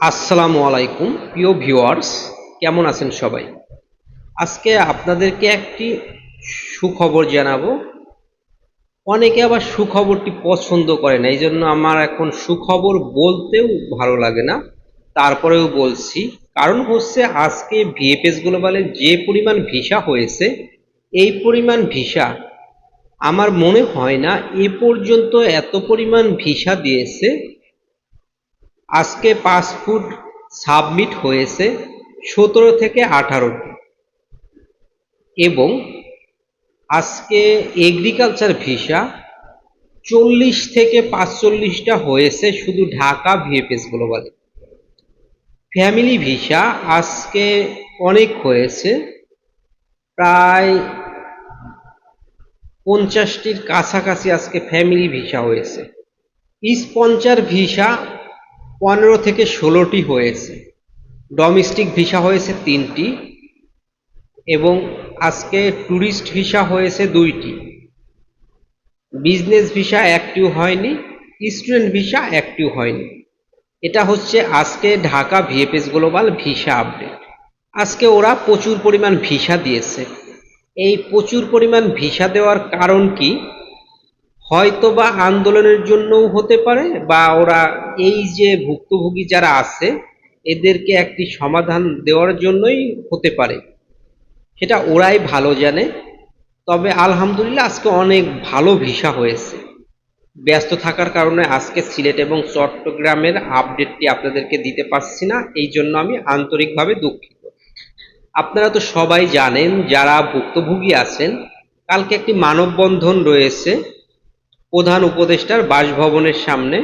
আসসালামু আলাইকুম, প্রিয় ভিউয়ার্স, কেমন আছেন সবাই? আজকে আপনাদেরকে একটি সুখবর জানাব। অনেকে আবার সুখবরটি পছন্দ করে না এই জন্য আমার এখন সুখবর বলতেও ভালো লাগে না। তারপরেও বলছি, কারণ হচ্ছে আজকে ভিএফএস গ্লোবালে যে পরিমাণ ভিসা হয়েছে, এই পরিমাণ ভিসা আমার মনে হয় না এ পর্যন্ত এত পরিমাণ ভিসা দিয়েছে আজকে পাসপোর্ট সাবমিট হয়েছে সতেরো থেকে আঠারোটি। এবং আজকে এগ্রিকালচার ভিসা চল্লিশ থেকে পাঁচচল্লিশটা হয়েছে শুধু ঢাকা ভিএফএস গ্লোবালে ফ্যামিলি ভিসা আজকে অনেক হয়েছে, প্রায় পঞ্চাশটির কাছাকাছি আজকে ফ্যামিলি ভিসা হয়েছে। স্পন্সার ভিসা পনেরো থেকে ষোলোটি হয়েছে। ডোমেস্টিক ভিসা হয়েছে তিনটি এবং আজকে ট্যুরিস্ট ভিসা হয়েছে দুইটি। বিজনেস ভিসা একটিও হয়নি স্টুডেন্ট ভিসা একটিও হয়নি। এটা হচ্ছে আজকে Dhaka VFS global visa update আজকে ওরা প্রচুর পরিমাণ ভিসা দিয়েছে। এই প্রচুর পরিমাণ ভিসা দেওয়ার কারণ কি? হয়তো বা আন্দোলনের জন্যও হতে পারে, বা ওরা এই যে ভুক্তভোগী যারা আছে, এদেরকে একটি সমাধান দেওয়ার জন্যই হতে পারে। সেটা ওরাই ভালো জানে। তবে আলহামদুলিল্লাহ আজকে অনেক ভালো ভিসা হয়েছে। ব্যস্ত থাকার কারণে আজকে সিলেট এবং চট্টগ্রামের আপডেটটি আপনাদেরকে দিতে পারছি না, এই জন্য আমি আন্তরিকভাবে দুঃখিত। আপনারা তো সবাই জানেন, যারা ভুক্তভোগী আছেন, কালকে একটি মানববন্ধন রয়েছে। প্রধান উপদেষ্টার বাসভবনের সামনে।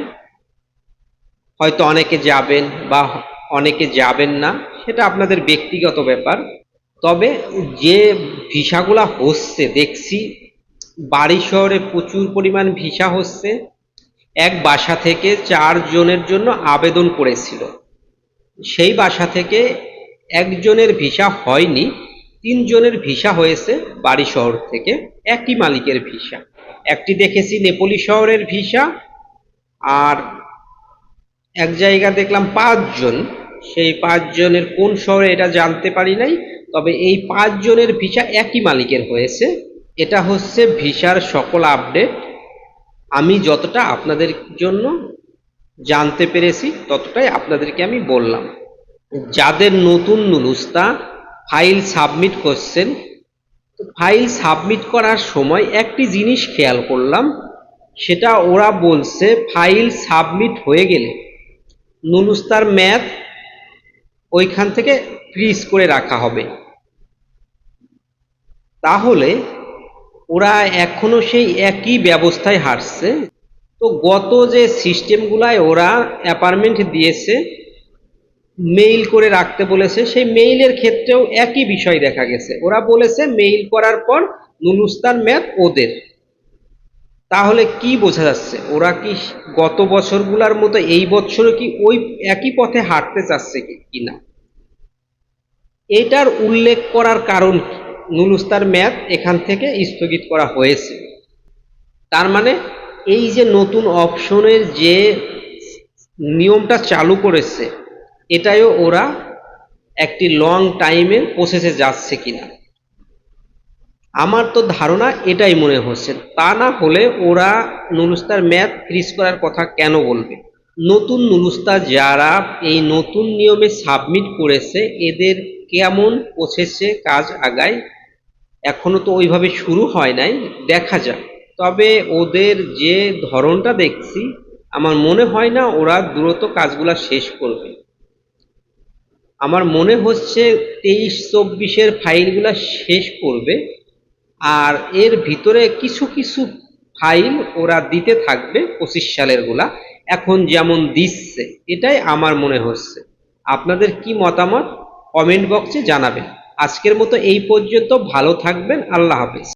হয়তো অনেকে যাবেন বা অনেকে যাবেন না, সেটা আপনাদের ব্যক্তিগত ব্যাপার। তবে যে ভিসাগুলা হচ্ছে, দেখছি বাড়ি শহরে প্রচুর পরিমাণ ভিসা হচ্ছে। এক বাসা থেকে চার জনের জন্য আবেদন করেছিল। সেই বাসা থেকে একজনের ভিসা হয়নি। তিনজনের ভিসা হয়েছে বাড়ি শহর থেকে, একই মালিকের ভিসা। একটি দেখেছি নেপলি শহরের ভিসা, আর এক জায়গা দেখলাম পাঁচজন। সেই পাঁচজনের কোন শহরে এটা জানতে পারি নাই, তবে এই পাঁচজনের ভিসা একই মালিকের হয়েছে। এটা হচ্ছে ভিসার সকল আপডেট। আমি যতটা আপনাদের জন্য জানতে পেরেছি, ততটাই আপনাদেরকে আমি বললাম। যাদের নতুন নুলুস্তা ফাইল সাবমিট করছেন। ফাইল সাবমিট করার সময় একটি জিনিস খেয়াল করলাম, সেটা ওরা বলছে ফাইল সাবমিট হয়ে গেলে নুলুস্তার ম্যাথ ওইখান থেকে ফ্রিজ করে রাখা হবে। তাহলে ওরা এখনও সেই একই ব্যবস্থায় হাঁটছে তো গত যে সিস্টেমগুলায় ওরা অ্যাপার্টমেন্ট দিয়েছে মেইল করে রাখতে বলেছে, সেই মেইলের ক্ষেত্রেও একই বিষয় দেখা গেছে। ওরা বলেছে মেইল করার পর নুলুস্তান ম্যাথ ওদের। তাহলে কি বোঝা যাচ্ছে? ওরা কি গত বছরগুলার মতো এই বছরও কি ওই একই পথে হাঁটতে চাচ্ছে কি না? এটার উল্লেখ করার কারণ নুলুস্তার ম্যাথ এখান থেকে স্থগিত করা হয়েছে। তার মানে এই যে নতুন অপশনের যে নিয়মটা চালু করেছে এটাইও ওরা একটি লং টাইমের প্রসেসে যাচ্ছে কিনা। আমার তো ধারণা এটাই মনে হচ্ছে। তা না হলে ওরা নুলুস্তার ম্যাথ ফ্রিজ করার কথা কেন বলবে? নতুন নুলুস্তা যারা এই নতুন নিয়মে সাবমিট করেছে, এদের কেমন প্রসেসে কাজ আগায়? এখনও তো ওইভাবে শুরু হয় নাই, দেখা যাক। তবে ওদের যে ধরনটা দেখছি, আমার মনে হয় না ওরা দ্রুত কাজগুলা শেষ করবে। আমার মনে হচ্ছে তেইশ চব্বিশের ফাইলগুলা শেষ করবে, আর এর ভিতরে কিছু কিছু ফাইল ওরা দিতে থাকবে, পঁচিশ সালেরগুলা এখন যেমন দিচ্ছে, এটাই আমার মনে হচ্ছে। আপনাদের কি মতামত? কমেন্ট বক্সে জানাবেন। আজকের মতো এই পর্যন্ত, ভালো থাকবেন, আল্লাহ হাফিজ।